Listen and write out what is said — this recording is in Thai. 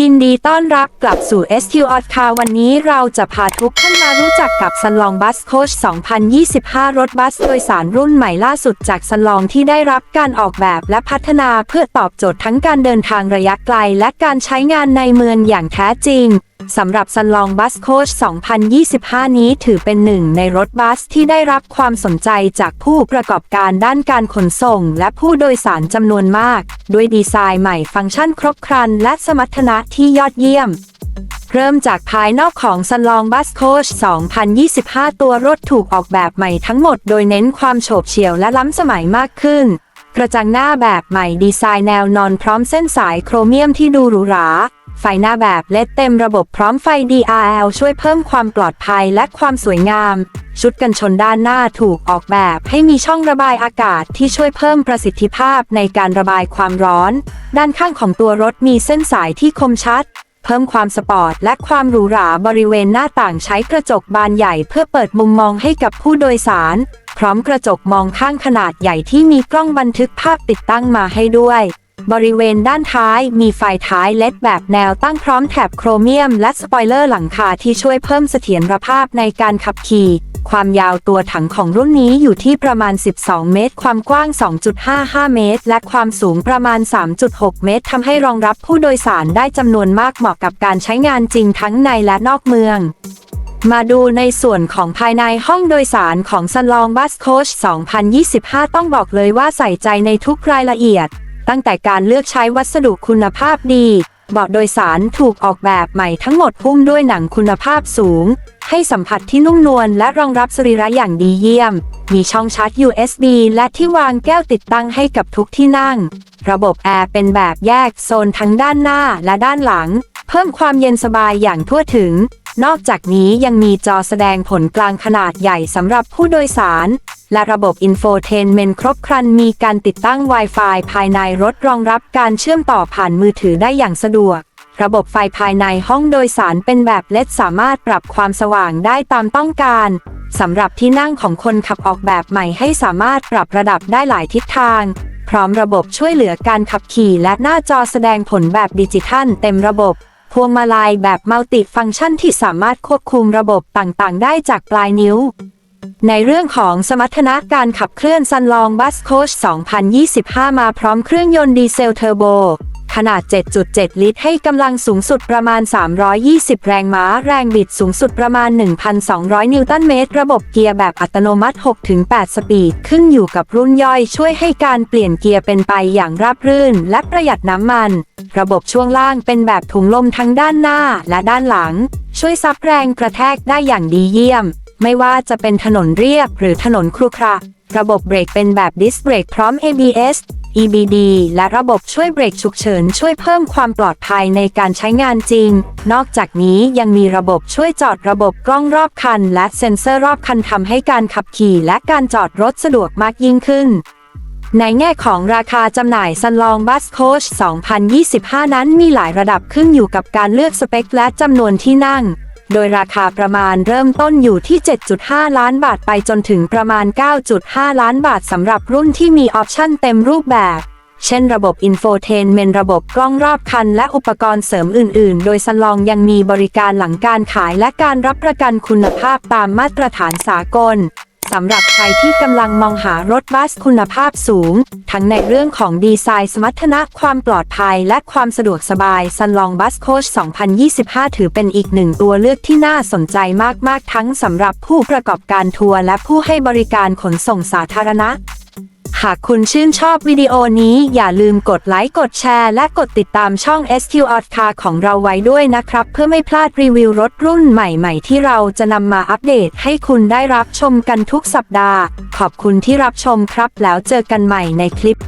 ยินดีต้อนรับกลับสู่ SQ o t c a r วันนี้เราจะพาทุกท่านมารู้จักกับซันลองบัสโคช 2025 รถบัสโดยสารรุ่นใหม่ล่าสุดจากซันลองที่ได้รับการออกแบบและพัฒนาเพื่อตอบโจทย์ทั้งการเดินทางระยะไกล และการใช้งานในเมืองอย่างแท้จริงสำหรับซันลองบัสโคช 2025 นี้ถือเป็นหนึ่งในรถบัสที่ได้รับความสนใจจากผู้ประกอบการด้านการขนส่ง และผู้โดยสารจำนวนมาก ด้วยดีไซน์ใหม่ฟังก์ชันครบครัน และสมรรถนะที่ยอดเยี่ยม เริ่มจากภายนอกของซันลองบัสโคช 2025 ตัวรถถูกออกแบบใหม่ทั้งหมดโดยเน้นความโฉบเฉี่ยวและล้ำสมัยมากขึ้น กระจังหน้าแบบใหม่ดีไซน์แนวนอนพร้อมเส้นสายโครเมียมที่ดูหรูหรา ไฟหน้าแบบเลดเต็มระบบพร้อมไฟ DRL ช่วยเพิ่มความปลอดภัยและความสวยงาม ชุดกันชนด้านหน้าถูกออกแบบ ให้มีช่องระบายอากาศที่ช่วยเพิ่มประสิทธิภาพในการระบายความร้อน ด้านข้างของตัวรถมีเส้นสายที่คมชัด เพิ่มความสปอร์ตและความหรูหราบริเวณหน้าต่างใช้กระจกบานใหญ่เพื่อเปิดมุมมองให้กับผู้โดยสาร พร้อมกระจกมองข้างขนาดใหญ่ที่มีกล้องบันทึกภาพติดตั้งมาให้ด้วย บริเวณด้านท้ายมีไฟท้ายเล็ดแบบแนวตั้งพร้อมแถบโครเมียม และสปอยเลอร์หลังคาที่ช่วยเพิ่มเสถียรภาพในการขับขี่ ความยาวตัวถังของรุ่นนี้อยู่ที่ประมาณ 12 เมตร ความกว้าง 2.55 เมตร และความสูงประมาณ 3.6 เมตรทำให้รองรับผู้โดยสารได้จำนวนมากเหมาะกับการใช้งานจริงทั้งในและนอกเมืองมาดูในส่วนของภายในห้องโดยสารของซันลองบัสโคช 2025 ต้องบอกเลยว่าใส่ใจในทุกรายละเอียด ตั้งแต่การเลือกใช้วัสดุคุณภาพดีเบาะโดยสารถูกออกแบบใหม่ทั้งหมดหุ้มด้วยหนังคุณภาพสูง ให้สัมผัสที่นุ่มนวลและรองรับสรีระอย่างดีเยี่ยม มีช่องชาร์จ USB และที่วางแก้วติดตั้งให้กับทุกที่นั่ง ระบบแอร์เป็นแบบแยกโซนทั้งด้านหน้าและด้านหลัง เพิ่มความเย็นสบายอย่างทั่วถึง นอกจากนี้ยังมีจอแสดงผลกลางขนาดใหญ่สำหรับผู้โดยสาร และระบบอินโฟเทนเมนต์ครบครันมีการติดตั้ง Wi-Fi ภายในรถรองรับการเชื่อมต่อผ่านมือถือได้อย่างสะดวก ระบบไฟภายในห้องโดยสารเป็นแบบเลดสามารถปรับความสว่างได้ตามต้องการสำหรับที่นั่งของคนขับออกแบบใหม่ให้สามารถปรับระดับได้หลายทิศทาง พร้อมระบบช่วยเหลือการขับขี่และหน้าจอแสดงผลแบบดิจิทัลเต็มระบบ วงมาลัยแบบมัลติฟังก์ชันที่สามารถควบคุมระบบต่างๆ ได้จากปลายนิ้ว ในเรื่องของสมรรถนะการขับเคลื่อนซันลองบัสโคช2025 มาพร้อมเครื่องยนต์ดีเซลเทอร์โบ ขนาด 7.7 ลิตร ให้กำลังสูงสุดประมาณ 320 แรงม้า แรงบิดสูงสุดประมาณ 1,200 นิวตันเมตร ระบบเกียร์แบบอัตโนมัติ 6-8 สปีด ขึ้นอยู่กับรุ่นย่อยช่วยให้การเปลี่ยนเกียร์เป็นไปอย่างราบรื่น และประหยัดน้ำมัน ระบบช่วงล่างเป็นแบบถุงลมทั้งด้านหน้าและด้านหลัง ช่วยซับแรงกระแทกได้อย่างดีเยี่ยม ไม่ว่าจะเป็นถนนเรียบหรือถนนครุขระระบบเบรกเป็นแบบดิสเบรกพร้อม ABS EBD และระบบช่วยเบรกฉุกเฉินช่วยเพิ่มความปลอดภัยในการใช้งานจริง นอกจากนี้ยังมีระบบช่วยจอดระบบกล้องรอบคัน และเซ็นเซอร์รอบคันทำให้การขับขี่ และการจอดรถสะดวกมากยิ่งขึ้นในแง่ของราคาจำหน่ายซันลองบัสโคช 2025 นั้นมีหลายระดับขึ้นอยู่กับการเลือกสเปคและจำนวนที่นั่ง โดยราคาประมาณเริ่มต้นอยู่ที่ 7.5 ล้านบาทไปจนถึงประมาณ 9.5 ล้านบาทสำหรับรุ่นที่มีออปชั่นเต็มรูปแบบ เช่นระบบอินโฟเทนเมนระบบกล้องรอบคัน และอุปกรณ์เสริมอื่น ๆ โดยซันลองยังมีบริการหลังการขายและการรับประกันคุณภาพตามมาตรฐานสากล สำหรับใครที่กำลังมองหารถบัสคุณภาพสูง ทั้งในเรื่องของดีไซน์สมรรถนะความปลอดภัยและความสะดวกสบายซันลองบัสโคช2025 ถือเป็นอีกหนึ่งตัวเลือกที่น่าสนใจมากๆ ทั้งสำหรับผู้ประกอบการทัวร์และผู้ให้บริการขนส่งสาธารณะ หากคุณชื่นชอบวิดีโอนี้อย่าลืมกดไลค์กดแชร์ และกดติดตามช่อง SQ o t Car ของเราไว้ด้วยนะครับ เพื่อไม่พลาดรีวิวรถรุ่นใหม่ๆ ที่เราจะนำมาอัปเดตให้คุณได้รับชมกันทุกสัปดาห์ ขอบคุณที่รับชมครับแล้วเจอกันใหม่ในคลิป